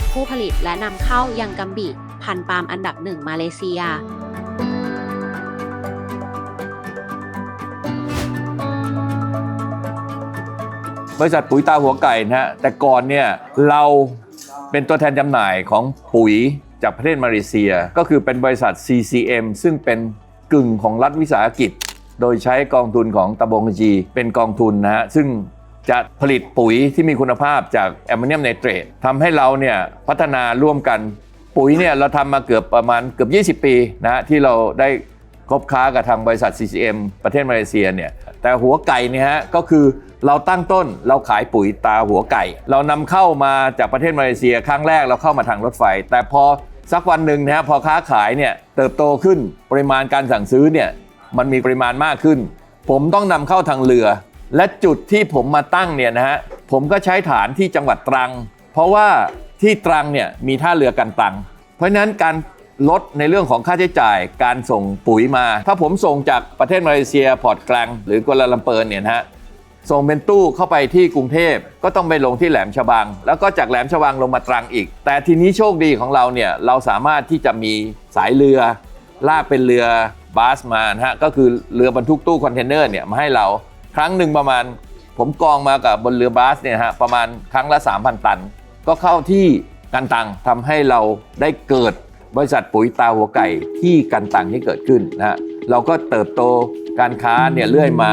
ำความรู้จักผู้ผลิตและนำเข้ายังกัมบิ พันธุ์ปาล์มอันดับหนึ่งมาเลเซีย บริษัทปุ๋ยตาหัวไก่นะฮะแต่ก่อนเนี่ยเราเป็นตัวแทนจำหน่ายของปุ๋ยจากประเทศมาเลเซีย ก็คือเป็นบริษัท CCM ซึ่งเป็นกึ่งของรัฐวิสาหกิจ โดยใช้กองทุนของตะบงจีเป็นกองทุนนะฮะซึ่ง จะผลิตปุ๋ยที่มีคุณภาพจากแอมโมเนียมไนเตรตทำให้เราเนี่ยพัฒนาร่วมกันปุ๋ยเนี่ยเราทำมาเกือบประมาณเกือบ 20 ปีนะฮะที่เราได้คบค้ากับทางบริษัท CCM ประเทศมาเลเซียเนี่ยแต่หัวไก่เนี่ยฮะก็คือเราตั้งต้นเราขายปุ๋ยตาหัวไก่ เรานำเข้ามาจากประเทศมาเลเซียครั้งแรกเราเข้ามาทางรถไฟ แต่พอสักวันหนึ่งนะฮะพอค้าขายเนี่ยเติบโตขึ้นปริมาณการสั่งซื้อเนี่ยมันมีปริมาณมากขึ้น ผมต้องนำเข้าทางเรือ และจุดที่ผมมาตั้งเนี่ยนะฮะผมก็ใช้ฐานที่จังหวัดตรัง เพราะว่าที่ตรังเนี่ยมีท่าเรือกันตัง เพราะฉะนั้นการลดในเรื่องของค่าใช้จ่ายการส่งปุ๋ยมา ถ้าผมส่งจากประเทศมาเลเซียพอร์ตกลางหรือกัวลาลัมเปอร์เนี่ยนะฮะส่งเป็นตู้เข้าไปที่กรุงเทพก็ต้องไปลงที่แหลมฉบัง แล้วก็จากแหลมฉบังลงมาตรังอีก แต่ทีนี้โชคดีของเราเนี่ยเราสามารถที่จะมีสายเรือ ลากเป็นเรือบาสมานะฮะก็คือเรือบรรทุกตู้คอนเทนเนอร์เนี่ยมาให้เรา ครั้งหนึ่งประมาณ ผมกองมากับบนเรือบาสเนี่ยฮะประมาณครั้งละ 3,000 ตัน ก็เข้าที่กันตังทำให้เราได้เกิดบริษัทปุ๋ยตาหัวไก่ที่กันตังที่เกิดขึ้นนะฮะเราก็เติบโตการค้าเนี่ยเรื่อยมา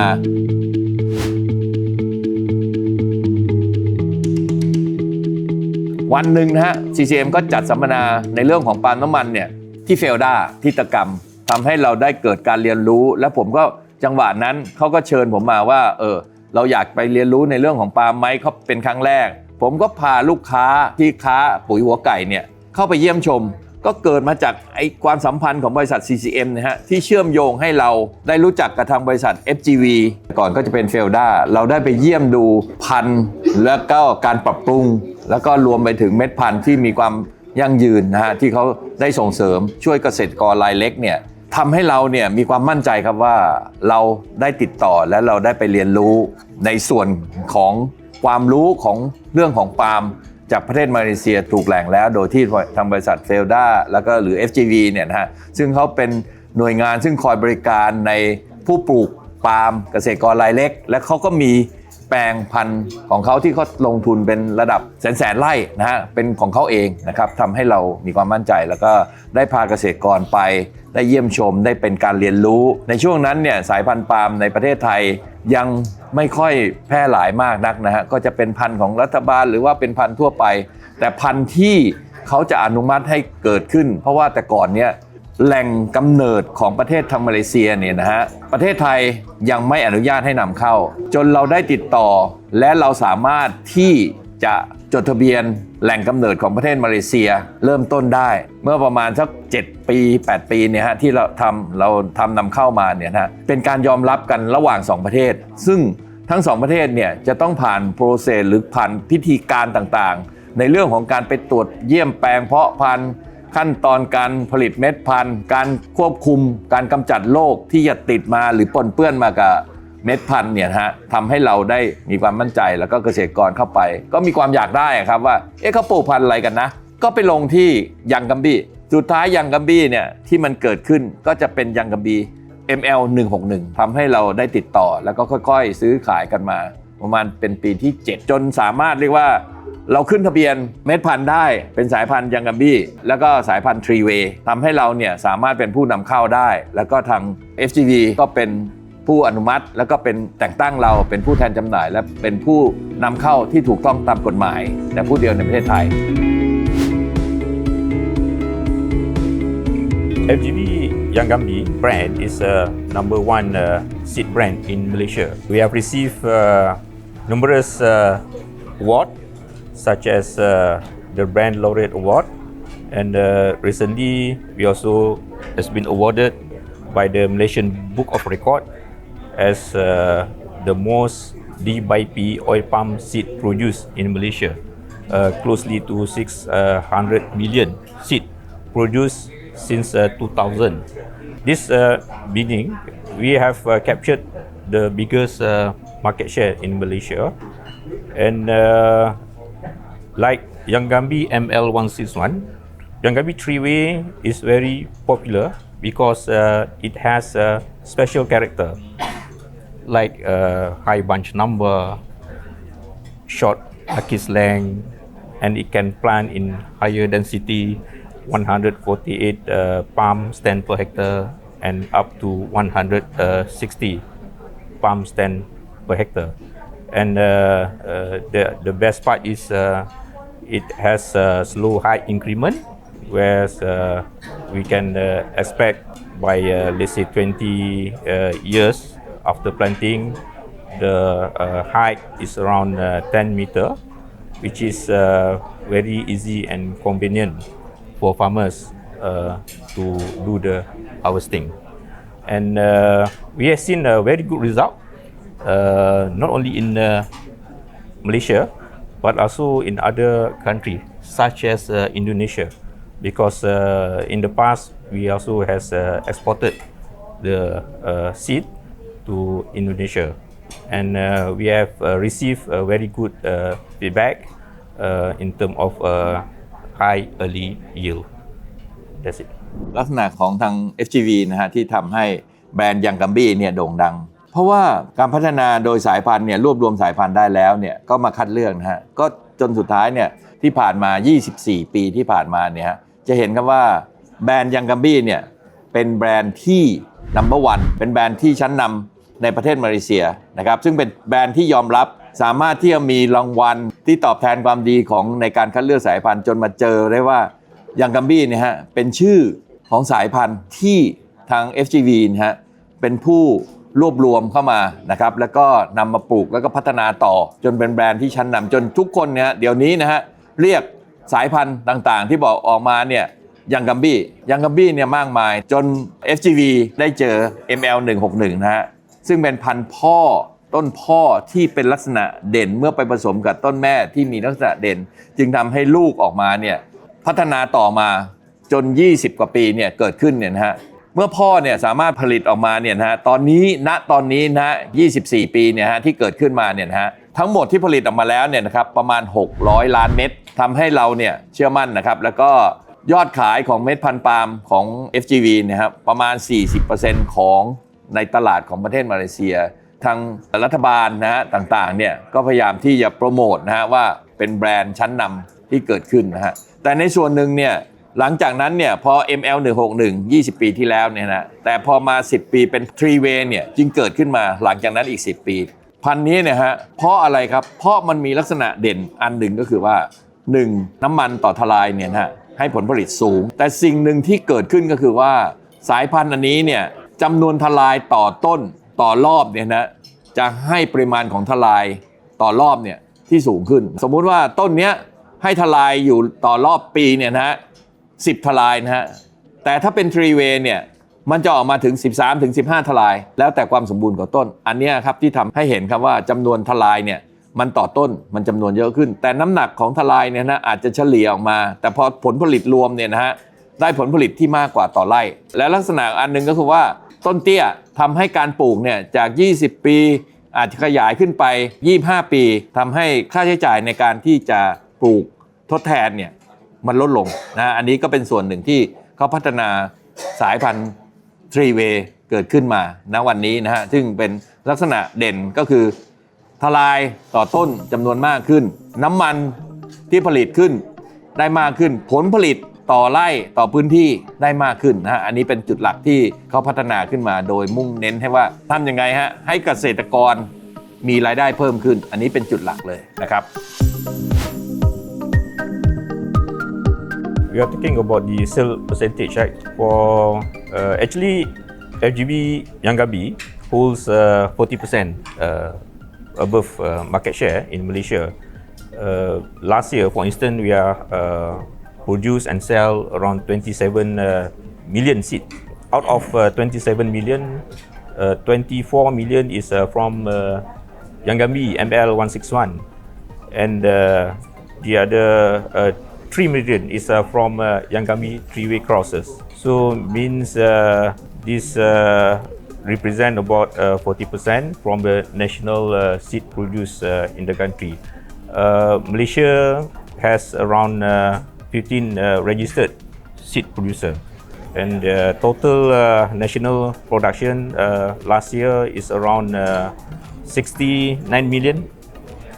วันหนึ่งนะฮะ CCM ก็จัดสัมมนาในเรื่องของปาล์มน้ำมันเนี่ยที่เฟลดาที่ตะกรรมทำให้เราได้เกิดการเรียนรู้ และผมก็ จังหวะนั้นเขาก็เชิญผมมาว่า เออ เราอยากไปเรียนรู้ในเรื่องของปาล์มไหมเขาเป็นครั้งแรก ผมก็พาลูกค้าที่ค้าปุ๋ยหัวไก่เนี่ยเข้าไปเยี่ยมชม ก็เกิดมาจากไอ้ความสัมพันธ์ของบริษัท CCM นะฮะที่เชื่อมโยงให้เราได้รู้จักกับทางบริษัท FGV ก่อนก็จะเป็นเฟลดาเราได้ไปเยี่ยมดูพันธุ์แล้วก็การปรับปรุง แล้วก็รวมไปถึงเม็ดพันธุ์ที่มีความยั่งยืนนะฮะที่เขาได้ส่งเสริมช่วยเกษตรกรรายเล็กเนี่ย ทำให้เราเนี่ยมีความมั่นใจครับว่าเราได้ติดต่อและเราได้ไปเรียนรู้ในส่วนของความรู้ของเรื่องของปาล์มจากประเทศมาเลเซียถูกแหล่งแล้ว โดยที่ทางบริษัทเฟลดาแล้วก็หรือ FGV เนี่ยนะฮะซึ่งเขาเป็นหน่วยงานซึ่งคอยบริการในผู้ปลูกปาล์มเกษตรกรรายเล็ก และเขาก็มี แปลงพันธุ์ของเขาที่เขาลงทุนเป็นระดับแสนแสนไร่นะฮะเป็นของเขาเองนะครับทำให้เรามีความมั่นใจแล้วก็ได้พาเกษตรกรไป ได้เยี่ยมชมได้เป็นการเรียนรู้ ในช่วงนั้นเนี่ยสายพันธุ์ปาล์มในประเทศไทยยังไม่ค่อยแพร่หลายมากนักนะฮะก็จะเป็นพันธุ์ของรัฐบาลหรือว่าเป็นพันธุ์ทั่วไป แต่พันธุ์ที่เขาจะอนุมัติให้เกิดขึ้น เพราะว่าแต่ก่อนเนี่ย แหล่งกำเนิดของประเทศทางมาเลเซียเนี่ยนะฮะประเทศไทยยังไม่อนุญาตให้นำเข้า จนเราได้ติดต่อ และเราสามารถที่จะจดทะเบียนแหล่งกำเนิดของประเทศมาเลเซียเริ่มต้นได้ เมื่อประมาณสัก 7 ปี 8 ปีเนี่ยฮะที่เราทำเราทำนำเข้ามาเนี่ยนะฮะเป็นการยอมรับกันระหว่าง 2 ประเทศ ซึ่งทั้ง 2 ประเทศเนี่ยจะต้องผ่านโปรเซสหรือผ่านพิธีการต่างๆ ในเรื่องของการไปตรวจเยี่ยมแปลงเพาะพันธุ์ ขั้นตอนการผลิตเม็ดพันธุ์ การควบคุมการกำจัดโรคที่จะติดมาหรือปนเปื้อนมากับเม็ดพันธุ์เนี่ยฮะทำให้เราได้มีความมั่นใจแล้วก็เกษตรกรเข้าไป ก็มีความอยากได้ครับว่าเอ๊ะเขาปลูกพันธุ์อะไรกันนะ ก็ไปลงที่ยังกัมบี้สุดท้ายยังกัมบี้เนี่ยที่มันเกิดขึ้นก็จะเป็นยังกัมบี้ ML 161ทำให้เราได้ติดต่อแล้วก็ค่อยๆ ซื้อขายกันมา ประมาณเป็นปีที่ 7 จนสามารถเรียกว่า เราขึ้นทะเบียนเม็ดพันธุ์ได้เป็นสายพันธุ์ยังกัมบี้แล้วก็สายพันธุ์ทรีเวย์ทำให้เราเนี่ยสามารถเป็นผู้นำเข้าได้ แล้วก็ทาง FGV ก็เป็นผู้อนุมัติ แล้วก็เป็นแต่งตั้งเราเป็นผู้แทนจำหน่าย และเป็นผู้นำเข้าที่ถูกต้องตามกฎหมาย แต่ผู้เดียวในประเทศไทย FGV Yangambi brand is a number one uh, seed brand in Malaysia. We have received uh, numerous uh, awards, such as uh, the Brand Laureate Award, and uh, recently we also has been awarded by the Malaysian Book of Record as uh, the most D by P oil palm seed produced in Malaysia, uh, closely to 600 million seed produced since uh, 2000. This uh, meaning we have uh, captured the biggest uh, market share in Malaysia, and uh, Like Yangambi ML161, Yangambi three-way is very popular because uh, it has a special character. Like uh, high bunch number, short Akis length, and it can plant in higher density 148 uh, palm stand per hectare and up to 160 palm stand per hectare. And uh, uh, the, the best part is uh, it has a slow high increment, whereas uh, we can uh, expect by uh, let's say 20 uh, years after planting, the uh, height is around uh, 10 meter, which is uh, very easy and convenient for farmers uh, to do the harvesting. And uh, we have seen a very good result, not only in uh, Malaysia, but also in other countries such as uh, Indonesia, because uh, in the past we also has uh, exported the uh, seed to Indonesia, and uh, we have uh, received a very good uh, feedback uh, in terms of uh, high early yield. That's it. ลักษณะของทาง FGV นะฮะที่ทำให้แบรนด์ยังกัมบี้เนี่ยโด่งดัง เพราะว่าการพัฒนาโดยสายพันธุ์เนี่ยรวบรวมสายพันธุ์ได้แล้วเนี่ยก็มาคัดเลือกนะฮะก็จนสุดท้ายเนี่ยที่ผ่านมา 24 ปีที่ผ่านมาเนี่ยฮะจะเห็นครับว่าแบรนด์ยังกัมบี้เนี่ยเป็นแบรนด์ที่ number one เป็นแบรนด์ที่ชั้นนำในประเทศมาเลเซียนะครับซึ่งเป็นแบรนด์ที่ยอมรับสามารถที่จะมีรางวัลที่ตอบแทนความดีของในการคัดเลือกสายพันธุ์จนมาเจอได้ว่ายังกัมบี้เนี่ยฮะเป็นชื่อของสายพันธุ์ที่ทาง FGV นะฮะเป็นผู้ รวบรวมเข้ามานะครับแล้วก็นำมาปลูกแล้วก็พัฒนาต่อจนเป็นแบรนด์ที่ชั้นนำจนทุกคนเนี่ยเดี๋ยวนี้นะฮะเรียกสายพันธุ์ต่างๆ ที่บอกออกมาเนี่ยยังกัมบี้ยังกัมบี้เนี่ยมากมาย จน FGV ได้เจอ ML 161นะฮะซึ่งเป็นพันธุ์พ่อต้นพ่อที่เป็นลักษณะเด่นเมื่อไปผสมกับต้นแม่ที่มีลักษณะเด่น จึงทำให้ลูกออกมาเนี่ยพัฒนาต่อมาจน 20 กว่าปีเนี่ยเกิดขึ้นเนี่ยนะฮะ เมื่อพ่อเนี่ยสามารถผลิตออกมาเนี่ยนะฮะตอนนี้ณตอนนี้นะฮะ24 ปีเนี่ยฮะที่เกิดขึ้นมาเนี่ยนะฮะทั้งหมดที่ผลิตออกมาแล้วเนี่ยนะครับประมาณ 600 ล้านเม็ดทำให้เราเนี่ยเชื่อมั่นนะครับ แล้วก็ยอดขายของเม็ดพันปาล์มของ FGV เนยครับประมาณ 40%ของในตลาดของประเทศมาเลเซีย ทางรัฐบาลนะฮะต่างๆเนี่ยก็พยายามที่จะโปรโมทนะฮะว่าเป็นแบรนด์ชั้นนำที่เกิดขึ้นนะฮะแต่ในส่วนหนึ่งเนี่ย หลังจากนั้นเนี่ยพอ ML 161 20 ปีที่แล้วเนี่ยนะแต่พอมา 10 ปีเป็น3 way เนี่ยจึงเกิดขึ้นมาหลังจากนั้นอีก 10 ปี พันนี้เนี่ยฮะเพราะอะไรครับ เพราะมันมีลักษณะเด่นอันหนึ่งก็คือว่า 1. น้ำมันต่อทลายเนี่ยนะฮะให้ผลผลิตสูง แต่สิ่งหนึ่งที่เกิดขึ้นก็คือว่าสายพันธุ์อันนี้เนี่ยจำนวนทลายต่อต้นต่อรอบเนี่ยนะจะให้ปริมาณของทลายต่อรอบเนี่ยที่สูงขึ้น สมมุติว่าต้นเนี้ยให้ทลายอยู่ต่อรอบปีเนี่ยนะ ฮะสิบทลายนะฮะ แต่ถ้าเป็นทรีเวย์เนี่ยมันจะออกมาถึง 13 ถึง 15 ทลาย แล้วแต่ความสมบูรณ์ของต้น อันนี้ครับที่ทำให้เห็นครับว่าจำนวนทลายเนี่ยมันต่อต้นมันจำนวนเยอะขึ้น แต่น้ำหนักของทลายเนี่ยนะอาจจะเฉลี่ยออกมา แต่พอผลผลิตรวมเนี่ยนะฮะได้ผลผลิตที่มากกว่าต่อไร่ และลักษณะอันหนึงก็คือว่าต้นเตี้ยทำให้การปลูกเนี่ยจาก 20 ปี อาจจะขยายขึ้นไป 25 ปีทำให้ค่าใช้จ่ายในการที่จะปลูกทดแทนเนี่ย มันลดลงนะอันนี้ก็เป็นส่วนหนึ่งที่เขาพัฒนาสายพันธุ์ทรีเวย์เกิดขึ้นมาณวันนี้นะฮะซึ่งเป็นลักษณะเด่นก็คือ ทลายต่อต้นจำนวนมากขึ้น น้ำมันที่ผลิตขึ้นได้มากขึ้น ผลผลิตต่อไร่ต่อพื้นที่ได้มากขึ้นนะฮะอันนี้เป็นจุดหลักที่เขาพัฒนาขึ้นมา โดยมุ่งเน้นให้ว่าทำยังไงฮะให้เกษตรกรมีรายได้เพิ่มขึ้น อันนี้เป็นจุดหลักเลยนะครับ we are talking about the sale percentage, right? For uh, actually, FGB Yangabi holds uh, 40% uh, above uh, market share in Malaysia. Uh, last year, for instance, we are uh, produce and sell around 27 uh, million seed. Out of uh, 27 million, uh, 24 million is uh, from uh, Yangambi ML 161 and uh, the other uh, 3 million is uh, from uh, Yangami three-way crosses. So means uh, this uh, represent about uh, 40% from the national uh, seed produce uh, in the country. Uh, Malaysia has around uh, 15 uh, registered seed producer. And uh, total uh, national production uh, last year is around uh, 69 million,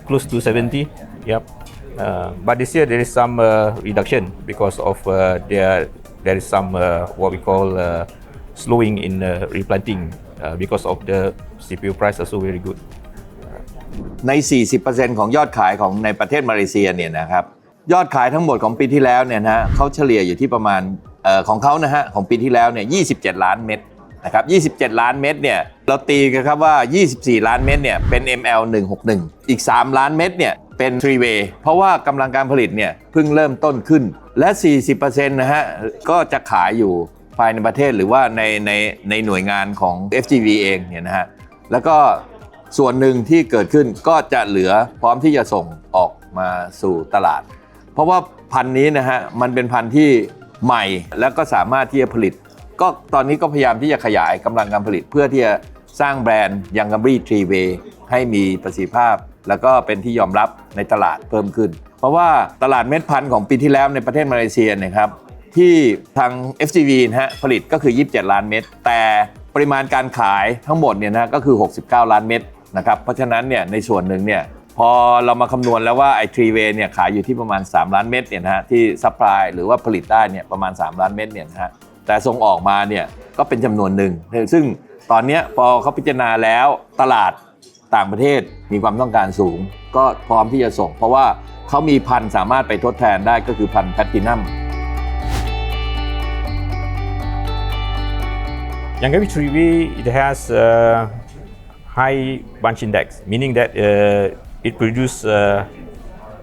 close to 70. Yep. Uh, but this year there is some uh, reduction because of uh, there there is some uh, what we call uh, slowing in uh, replanting uh, because of the CPU price also very good. ใน 40%ของยอดขายของในประเทศมาเลเซียเนี่ยนะครับยอดขายทั้งหมดของปีที่แล้วเนี่ยนะฮะเขาเฉลี่ยอยู่ที่ประมาณเออของเขานะฮะของปีที่แล้วเนี่ย 27 ล้านเม็ดนะครับ27 ล้านเม็ดเนี่ยเราตีกันครับว่า 24 ล้านเม็ดเนี่ยเป็น ML 161 อีก 3 ล้านเม็ดเนี่ย เป็น 3 way เพราะว่ากำลังการผลิตเนี่ยเพิ่งเริ่มต้นขึ้น และ 40%นะฮะ ก็จะขายอยู่ภายในประเทศหรือว่าในในในหน่วยงานของ FGV เองเนี่ยนะฮะ แล้วก็ส่วนหนึ่งที่เกิดขึ้นก็จะเหลือพร้อมที่จะส่งออกมาสู่ตลาด เพราะว่าพันธุ์นี้นะฮะ มันเป็นพันธุ์ที่ใหม่แล้วก็สามารถที่จะผลิต ก็ตอนนี้ก็พยายามที่จะขยายกำลังการผลิตเพื่อที่จะสร้างแบรนด์ยังกัมบี้ทรีเวให้มีประสิทธิภาพ แล้วก็เป็นที่ยอมรับในตลาดเพิ่มขึ้น เพราะว่าตลาดเม็ดพันธุ์ของปีที่แล้วในประเทศมาเลเซียเนะครับที่ทาง FGV นะฮะผลิตก็คือ 27 ล้านเม็ดแต่ปริมาณการขายทั้งหมดเนี่ยนะก็คือ 69 ล้านเม็ดนะครับเพราะฉะนั้นเนี่ยในส่วนหนึ่งเนี่ยพอเรามาคำนวณแล้วว่าไอ้ทรีเวเนี่ยขายอยู่ที่ประมาณ 3 ล้านเม็ดเนี่ยนะฮะที่ซัพพลายหรือว่าผลิตได้เนี่ยประมาณ 3 ล้านเม็ดเนี่ยนะฮะแต่ส่งออกมาเนี่ยก็เป็นจำนวนหนึ่ง ซึ่งตอนนี้พอเขาพิจารณาแล้วตลาด ต่างประเทศมีความต้องการสูง ก็พร้อมที่จะส่ง เพราะว่าเขามีพันธุ์สามารถไปทดแทนได้ก็คือพันธุ์แพลตตินัม Yangabi Trivi, it has uh, high bunch index, meaning that uh, it produces a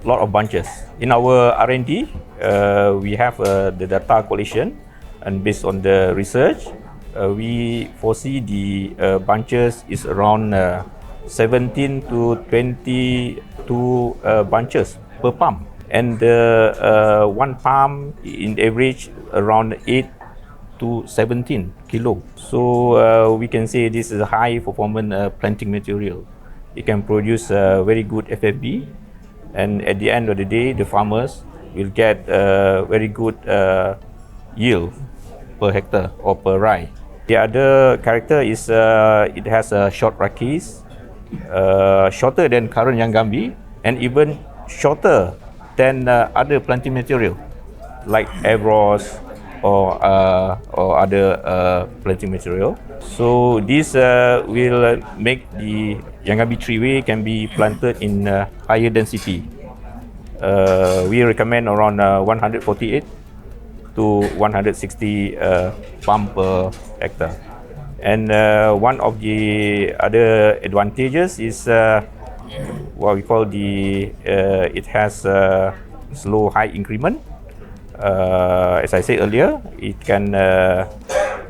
lot of bunches. In our R&D, uh, we have uh, the data collection, and based on the research, uh, we foresee the uh, bunches is around uh, 17 to 22 uh, bunches per palm, and the uh, one palm in average around 8 to 17 kilo. So uh, we can say this is a high performance uh, planting material. It can produce uh, very good FFB, and at the end of the day, the farmers will get uh, very good uh, yield per hectare or per rye. The other character is uh, it has a short rakis, uh, shorter than current Yangambi, and even shorter than uh, other planting material like Evros or uh, or other uh, planting material. So this uh, will make the Yangabi treeway can be planted in uh, higher density. Uh, we recommend around uh, 148 to 160 uh, palm per hectare. And uh, one of the other advantages is uh, what we call the uh, it has a slow high increment. Uh, as I said earlier, it can uh,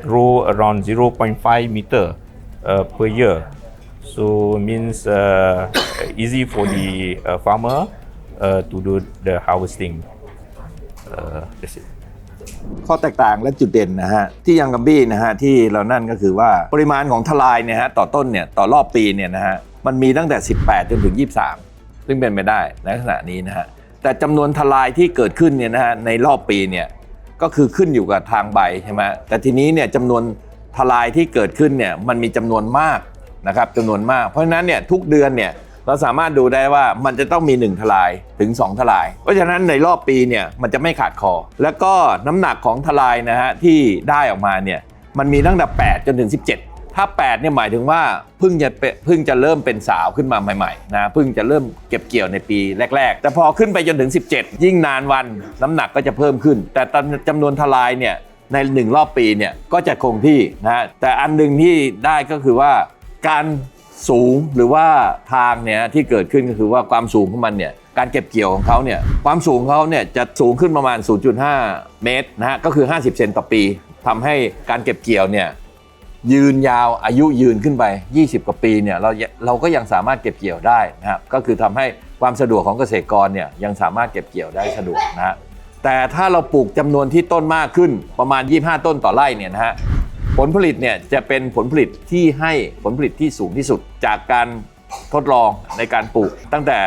grow around 0.5 meter uh, per year. So means uh, easy for the uh, farmer uh, to do the harvesting. Uh, that's it. ข้อแตกต่างและจุดเด่นนะฮะที่ยังกัมบี้นะฮะที่เรานั่นก็คือว่าปริมาณของทลายเนี่ยฮะต่อต้นเนี่ยต่อรอบปีเนี่ยนะฮะมันมีตั้งแต่ 18 จนถึง 23 ซึ่งเป็นไปได้ในลักษณะนี้นะฮะแต่จำนวนทลายที่เกิดขึ้นเนี่ยนะฮะในรอบปีเนี่ยก็คือขึ้นอยู่กับทางใบใช่ไหมแต่ทีนี้เนี่ยจำนวนทลายที่เกิดขึ้นเนี่ยมันมีจำนวนมากนะครับจำนวนมาก เพราะฉะนั้นเนี่ยทุกเดือนเนี่ย เราสามารถดูได้ว่ามันจะต้องมี 1 ทลายถึง 2 ทลาย เพราะฉะนั้นในรอบปีเนี่ยมันจะไม่ขาดคอ แล้วก็น้ำหนักของทลายนะฮะที่ได้ออกมาเนี่ยมันมีตั้งแต่ 8 จนถึง 17 ถ้า8เนี่ยหมายถึงว่าเพิ่งจะเพิ่งจะเริ่มเป็นสาวขึ้นมาใหม่ๆนะเพิ่งจะเริ่มเก็บเกี่ยวในปีแรก ๆ แต่พอขึ้นไปจนถึง 17 ยิ่งนานวันน้ำหนักก็จะเพิ่มขึ้น แต่ตอนจำนวนทลายเนี่ยในหนึ่งรอบปีเนี่ยก็จะคงที่นะแต่อันหนึ่งที่ได้ก็คือว่าการ สูงหรือว่าทางเนี่ยที่เกิดขึ้นก็คือว่าความสูงของมันเนี่ยการเก็บเกี่ยวของเขาเนี่ยความสูงของเขาเนี่ยจะสูงขึ้นประมาณ 0.5 เมตรนะฮะก็คือ 50 เซนต่อปีทำให้การเก็บเกี่ยวเนี่ยยืนยาวอายุยืนขึ้นไป 20 กว่าปีเนี่ยเราเราก็ยังสามารถเก็บเกี่ยวได้นะครับก็คือทำให้ความสะดวกของเกษตรกรเนี่ยยังสามารถเก็บเกี่ยวได้สะดวกนะฮะแต่ถ้าเราปลูกจำนวนที่ต้นมากขึ้นประมาณ 25 ต้นต่อไร่เนี่ยนะฮะ ผลผลิตเนี่ยจะเป็นผลผลิตที่ให้ผลผลิตที่สูงที่สุดจากการทดลองในการปลูกตั้งแต่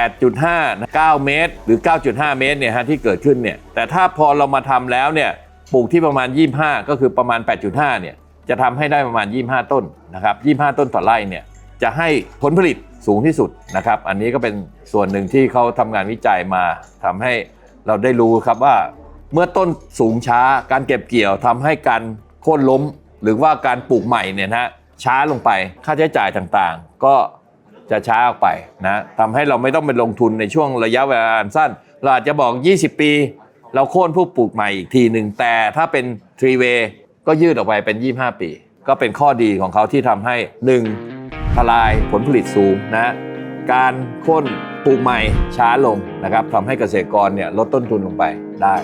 8.5 9 เมตร หรือ 9.5 เมตรเนี่ยฮะที่เกิดขึ้นเนี่ยแต่ถ้าพอเรามาทำแล้วเนี่ยปลูกที่ประมาณ 25 ก็คือประมาณ 8.5 เนี่ยจะทำให้ได้ประมาณ 25 ต้นนะครับ 25 ต้นต่อไร่เนี่ยจะให้ผลผลิตสูงที่สุดนะครับ อันนี้ก็เป็นส่วนหนึ่งที่เขาทำงานวิจัยมาทำให้เราได้รู้ครับว่า เมื่อต้นสูงช้าการเก็บเกี่ยวทำให้การ โค่นล้มหรือว่าการปลูกใหม่เนี่ยนะฮะช้าลงไปค่าใช้จ่ายต่างๆ ก็จะช้าออกไปนะทำให้เราไม่ต้องไปลงทุนในช่วงระยะเวลาสั้น เราอาจจะบอก 20 ปี เราโค่นผู้ปลูกใหม่อีกทีหนึ่งแต่ถ้าเป็นทรีเวก็ยืดออกไปเป็น 25 ปี ก็เป็นข้อดีของเขาที่ทำให้ 1. ทลายผลผลิตสูงนะการโค่นปลูกใหม่ช้าลงนะครับทำให้เกษตรกรเนี่ยลดต้นทุนลงไปได้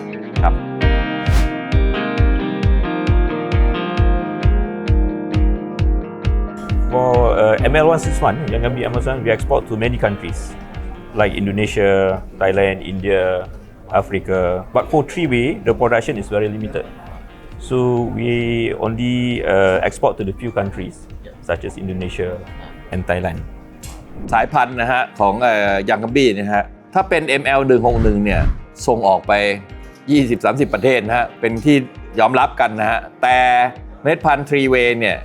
For uh, ML161, Young Gambi Amazon, we export to many countries like Indonesia, Thailand, India, Africa. But for three-way, the production is very limited. So we only uh, export to the few countries such as Indonesia and Thailand. สายพันธุ์นะฮะของยังกัมบี้นี่ยฮะถ้าเป็น ML 161เนี่ยส่งออกไป 20-30 ประเทศนะฮะเป็นที่ยอมรับกันนะฮะแต่เม็ดพันธุ์ทรีเวเนี่ย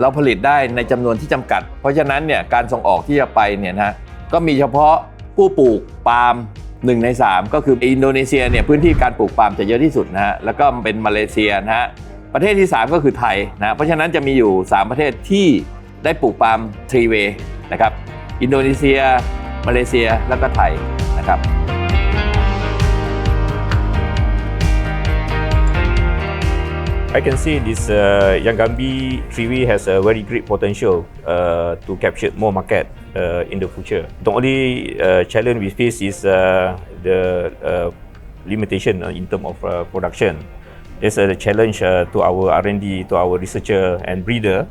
เราผลิตได้ในจำนวนที่จำกัด เพราะฉะนั้นเนี่ยการส่งออกที่จะไปเนี่ยนะก็มีเฉพาะผู้ปลูกปาล์ม1ใน 3 ก็คืออินโดนีเซียเนี่ยพื้นที่การปลูกปาล์มจะเยอะที่สุดนะฮะแล้วก็เป็นมาเลเซียนะฮะประเทศที่ 3 ก็คือไทยนะเพราะฉะนั้นจะมีอยู่ 3 ประเทศที่ได้ปลูกปาล์มทรีเวย์นะครับอินโดนีเซีย มาเลเซียแล้วก็ไทยนะครับ I can say this uh, Yangambi Triwi has a very great potential uh, to capture more market uh, in the future. The only uh, challenge we face is uh, the uh, limitation uh, in terms of uh, production. There's a challenge uh, to our R&D, to our researcher and breeder,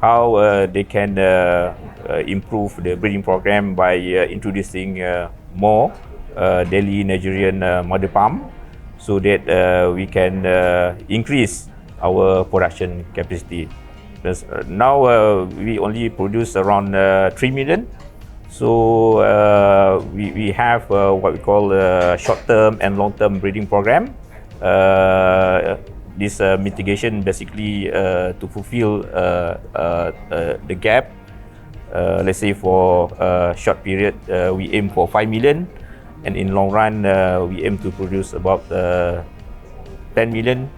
how uh, they can uh, uh, improve the breeding program by uh, introducing uh, more uh, daily Nigerian uh, mother palm so that uh, we can uh, increase our production capacity. Uh, now uh, we only produce around uh, 3 million. So uh, we, we have uh, what we call a short-term and long-term breeding program. Uh, this uh, mitigation basically uh, to fulfill uh, uh, uh, the gap. Uh, let's say for a short period, uh, we aim for 5 million, and in long run, uh, we aim to produce about uh, 10 million.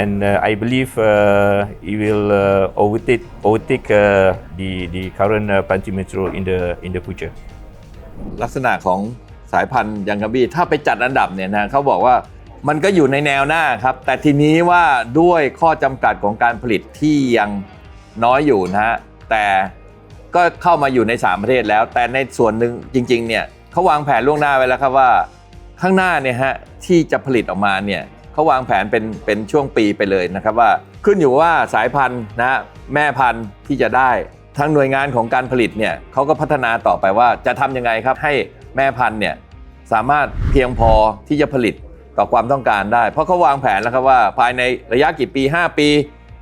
And uh, I believe uh, it will uh, overtake overtake uh, the the current uh, Panti material in the in the future. ลักษณะของสายพันธุ์ยังกัมบี้ถ้าไปจัดอันดับเนี่ยนะเขาบอกว่ามันก็อยู่ในแนวหน้าครับ แต่ทีนี้ว่าด้วยข้อจำกัดของการผลิตที่ยังน้อยอยู่นะฮะแต่ก็เข้ามาอยู่ใน 3 ประเทศแล้ว แต่ในส่วนหนึ่งจริงๆเนี่ยเขาวางแผนล่วงหน้าไว้แล้วครับว่า ข้างหน้าเนี่ยฮะที่จะผลิตออกมาเนี่ย เขาวางแผนเป็นเป็นช่วงปีไปเลยนะครับว่าขึ้นอยู่ว่าสายพันธุ์นะแม่พันธุ์ที่จะได้ทางหน่วยงานของการผลิตเนี่ยเขาก็พัฒนาต่อไปว่าจะทำยังไงครับให้แม่พันธุ์เนี่ยสามารถเพียงพอที่จะผลิตต่อความต้องการได้ เพราะเขาวางแผนแล้วครับว่าภายในระยะกี่ปี 5 ปี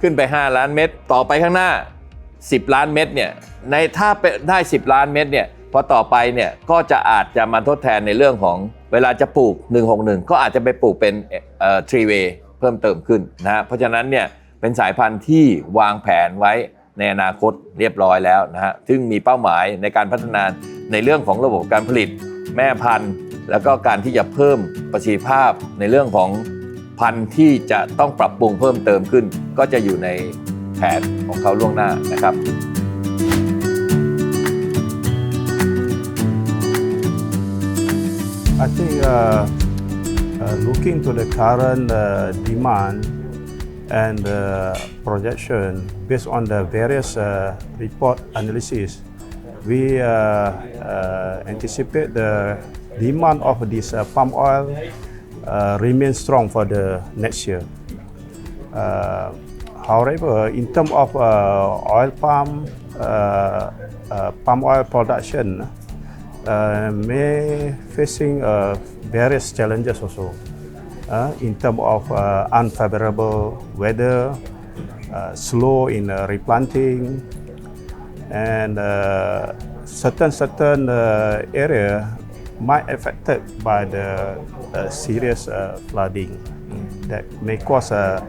ขึ้นไป 5 ล้านเม็ดต่อไปข้างหน้า 10 ล้านเม็ดเนี่ยในถ้าได้ 10 ล้านเม็ดเนี่ย พอต่อไปเนี่ยก็จะอาจจะมาทดแทนในเรื่องของเวลาจะปลูก 161 ก็อาจจะไปปลูกเป็นเอ่อทรีเวเพิ่มเติมขึ้นนะฮะเพราะฉะนั้นเนี่ยเป็นสายพันธุ์ที่วางแผนไว้ในอนาคตเรียบร้อยแล้วนะฮะซึ่งมีเป้าหมายในการพัฒนาในเรื่องของระบบการผลิตแม่พันธุ์ แล้วก็การที่จะเพิ่มประสิทธิภาพในเรื่องของพันธุ์ที่จะต้องปรับปรุงเพิ่มเติมขึ้น ก็จะอยู่ในแผนของเขาล่วงหน้านะครับ I think uh, uh, looking to the current uh, demand and uh, projection based on the various uh, report analysis, we uh, uh, anticipate the demand of this uh, palm oil uh, remain strong for the next year. Uh, however, in terms of uh, oil palm, uh, uh, palm oil production, uh, may facing uh, various challenges also uh, in terms of uh, unfavorable weather, uh, slow in uh, replanting, and uh, certain certain uh, area might affected by the uh, serious uh, flooding that may cause a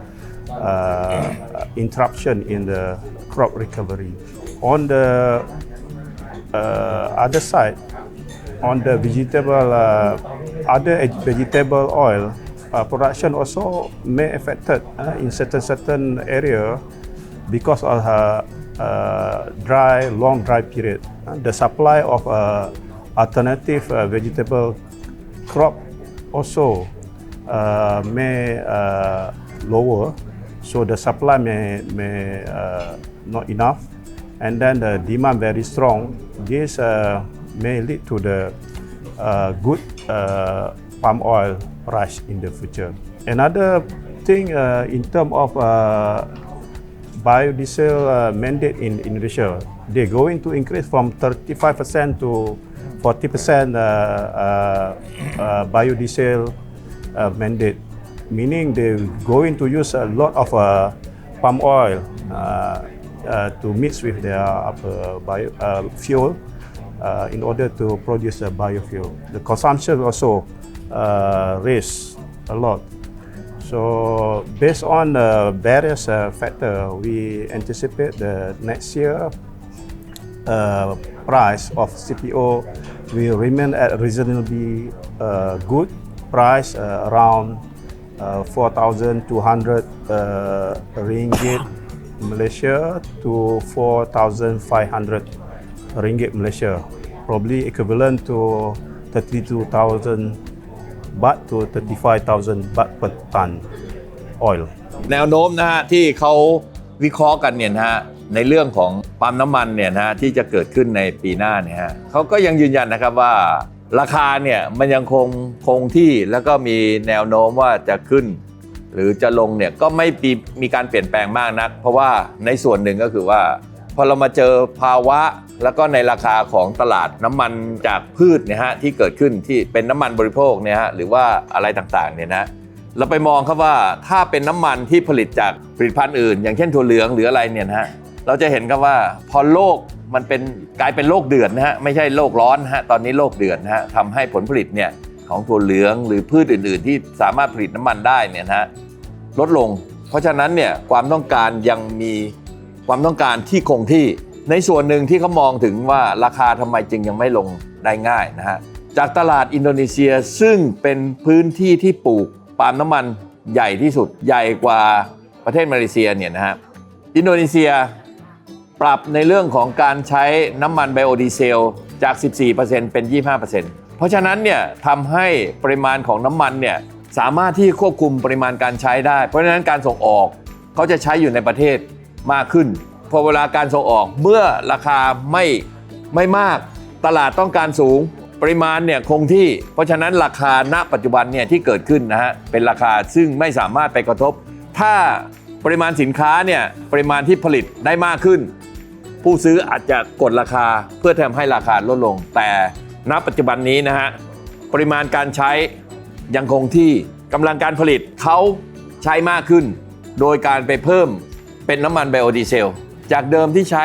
uh, interruption in the crop recovery. On the uh, other side, on the vegetable, uh, other vegetable oil uh, production also may affected uh, in certain certain area because of uh, uh, dry, long dry period. Uh, the supply of uh, alternative uh, vegetable crop also uh, may uh, lower, so the supply may may uh, not enough, and then the demand very strong. This uh, may lead to the uh, good uh, palm oil price in the future. Another thing uh, in terms of uh, biodiesel uh, mandate in Indonesia, they're going to increase from 35% to 40% uh, uh, uh, biodiesel uh, mandate, meaning they're going to use a lot of uh, palm oil uh, uh, to mix with their uh, bio, uh, fuel uh, in order to produce a biofuel. The consumption also uh, raised a lot. So based on the various uh, we anticipate the next year uh, price of CPO will remain at reasonably uh, good price uh, around uh, 4,200 uh, ringgit Malaysia to 4,500 ringgit Malaysia, probably equivalent to 32,000 baht to 35,000 baht per ton oil. แนวโน้มนะฮะที่เขาวิเคราะห์กันเนี่ยนะฮะในเรื่องของปั๊มน้ำมันเนี่ยนะฮะที่จะเกิดขึ้นในปีหน้าเนี่ยฮะเขาก็ยังยืนยันนะครับว่าราคาเนี่ยมันยังคงคงที่แล้วก็มีแนวโน้มว่าจะขึ้น หรือจะลงเนี่ยก็ไม่มีมีการเปลี่ยนแปลงมากนัก เพราะว่าในส่วนหนึ่งก็คือว่า พอเรามาเจอภาวะแล้วก็ในราคาของตลาดน้ำมันจากพืชนี่ฮะที่เกิดขึ้นที่เป็นน้ำมันบริโภคเนี่ยฮะหรือว่าอะไรต่างๆเนี่ยนะเราไปมองครับว่าถ้าเป็นน้ำมันที่ผลิตจากผลิตภัณฑ์อื่น อย่างเช่นถั่วเหลืองหรืออะไรเนี่ยนะฮะเราจะเห็นครับว่าพอโลกมันเป็นกลายเป็นโลกเดือดนะฮะไม่ใช่โลกร้อนฮะตอนนี้โลกเดือดนะฮะทำให้ผลผลิตเนี่ยของถั่วเหลืองหรือพืชอื่น ๆ ที่สามารถผลิตน้ำมันได้เนี่ยนะฮะลดลง เพราะฉะนั้นเนี่ยความต้องการยังมี ความต้องการที่คงที่ในส่วนหนึ่งที่เขามองถึงว่าราคาทำไมจึงยังไม่ลงได้ง่ายนะฮะจากตลาดอินโดนีเซียซึ่งเป็นพื้นที่ที่ปลูกปาล์มน้ำมันใหญ่ที่สุดใหญ่กว่าประเทศมาเลเซียเนี่ยนะฮะอินโดนีเซียปรับในเรื่องของการใช้น้ำมันไบโอดีเซลจาก 14%เป็น 25%เพราะฉะนั้นเนี่ยทำให้ปริมาณของน้ำมันเนี่ยสามารถที่ควบคุมปริมาณการใช้ได้ เพราะฉะนั้นการส่งออกเขาจะใช้อยู่ในประเทศ มากขึ้น พอเวลาการส่งออกเมื่อราคาไม่ไม่มากตลาดต้องการสูงปริมาณเนี่ยคงที่ เพราะฉะนั้นราคาณปัจจุบันเนี่ยที่เกิดขึ้นนะฮะเป็นราคาซึ่งไม่สามารถไปกระทบ ถ้าปริมาณสินค้าเนี่ยปริมาณที่ผลิตได้มากขึ้น ผู้ซื้ออาจจะกดราคาเพื่อทำให้ราคาลดลง แต่ณปัจจุบันนี้นะฮะปริมาณการใช้ยังคงที่กำลังการผลิตเขาใช้มากขึ้น โดยการไปเพิ่ม เป็นน้ำมันไบโอดีเซล จากเดิมที่ใช้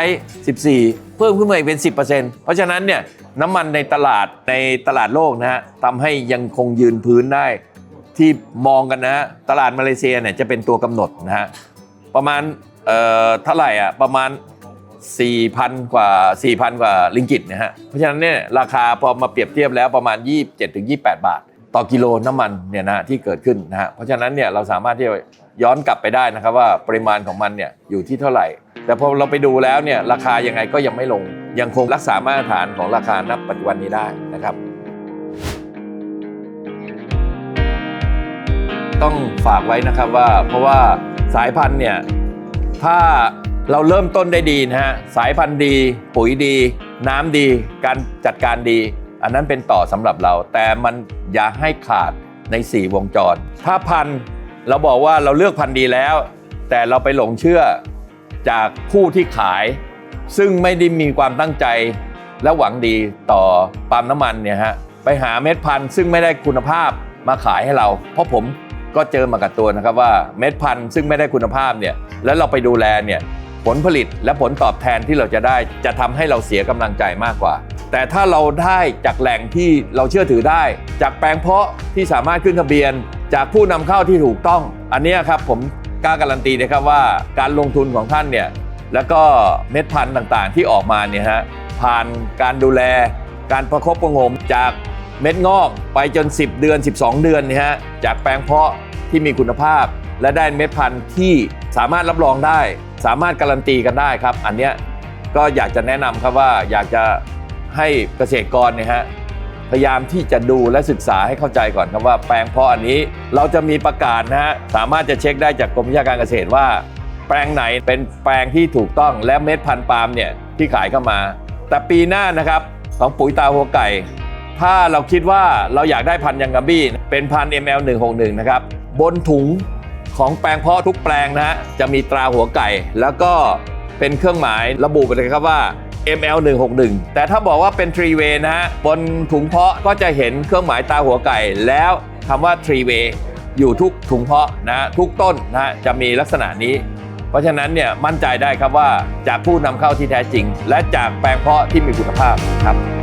14 เพิ่มขึ้นมาอีกเป็น 10%เพราะฉะนั้นเนี่ยน้ำมันในตลาดในตลาดโลกนะฮะทำให้ยังคงยืนพื้นได้ ที่มองกันนะฮะตลาดมาเลเซียเนี่ยจะเป็นตัวกำหนดนะฮะประมาณเอ่อเท่าไหร่อะประมาณ 4,000 กว่า 4,000 กว่าลิงกิตนะฮะเพราะฉะนั้นเนี่ยราคาพอมาเปรียบเทียบแล้วประมาณ 27-28 บาท ต่อกิโลน้ำมันเนี่ยนะที่เกิดขึ้นนะฮะเพราะฉะนั้นเนี่ยเราสามารถที่จะ ย้อนกลับไปได้นะครับว่าปริมาณของมันเนี่ยอยู่ที่เท่าไหร่ แต่พอเราไปดูแล้วเนี่ยราคายังไงก็ยังไม่ลง ยังคงรักษามาตรฐานของราคาณปัจจุบันนี้ได้นะครับ ต้องฝากไว้นะครับว่าเพราะว่าสายพันธุ์เนี่ยถ้าเราเริ่มต้นได้ดีนะฮะสายพันธุ์ดี ปุ๋ยดี น้ำดี การจัดการดี อันนั้นเป็นต่อสำหรับเรา แต่มันอย่าให้ขาดใน 4 วงจร ถ้าพันธุ์ เราบอกว่าเราเลือกพันธุ์ดีแล้ว แต่เราไปหลงเชื่อจากผู้ที่ขาย ซึ่งไม่ได้มีความตั้งใจและหวังดีต่อปาล์มน้ำมันเนี่ยฮะไปหาเม็ดพันธุ์ซึ่งไม่ได้คุณภาพมาขายให้เรา เพราะผมก็เจอมากับตัวนะครับว่าเม็ดพันธุ์ซึ่งไม่ได้คุณภาพเนี่ยแล้วเราไปดูแลเนี่ยผลผลิตและผลตอบแทนที่เราจะได้จะทำให้เราเสียกำลังใจมากกว่า แต่ถ้าเราได้จากแหล่งที่เราเชื่อถือได้ จากแปลงเพาะที่สามารถขึ้นทะเบียน จากผู้นำเข้าที่ถูกต้อง อันนี้ครับผมกล้าการันตีนะครับว่าการลงทุนของท่านเนี่ยแล้วก็เม็ดพันธุ์ต่างๆ ที่ออกมาเนี่ยฮะผ่านการดูแล การประคบประงมจากเม็ดงอกไปจน 10 เดือน 12 เดือนเนี่ยฮะจากแปลงเพาะที่มีคุณภาพ และได้เม็ดพันธุ์ที่สามารถรับรองได้ สามารถการันตีกันได้ครับ อันเนี้ยก็อยากจะแนะนำครับว่าอยากจะให้เกษตรกรเนี่ยฮะ พยายามที่จะดูและศึกษาให้เข้าใจก่อนครับว่าแปลงเพาะอันนี้เราจะมีประกาศนะฮะสามารถจะเช็คได้จากกรมวิชาการเกษตรว่า แปลงไหนเป็นแปลงที่ถูกต้องและเม็ดพันธุ์ปาล์มเนี่ยที่ขายเข้ามา แต่ปีหน้านะครับของปุ๋ยตาหัวไก่ ถ้าเราคิดว่าเราอยากได้พันธุ์ยังกัมบี้เป็นพันธุ์ ML 161นะครับบนถุงของแปลงเพาะทุกแปลงนะฮะจะมีตราหัวไก่ แล้วก็เป็นเครื่องหมายระบุไปเลยครับว่า ML 161 แต่ถ้าบอกว่าเป็น3 way นะฮะ บนถุงเพาะก็จะเห็นเครื่องหมายตาหัวไก่ แล้วคำว่า3 way อยู่ทุกถุงเพาะนะทุกต้นนะจะมีลักษณะนี้ เพราะฉะนั้นเนี่ยมั่นใจได้ครับว่าจากผู้นำเข้าที่แท้จริง และจากแปลงเพาะที่มีคุณภาพครับ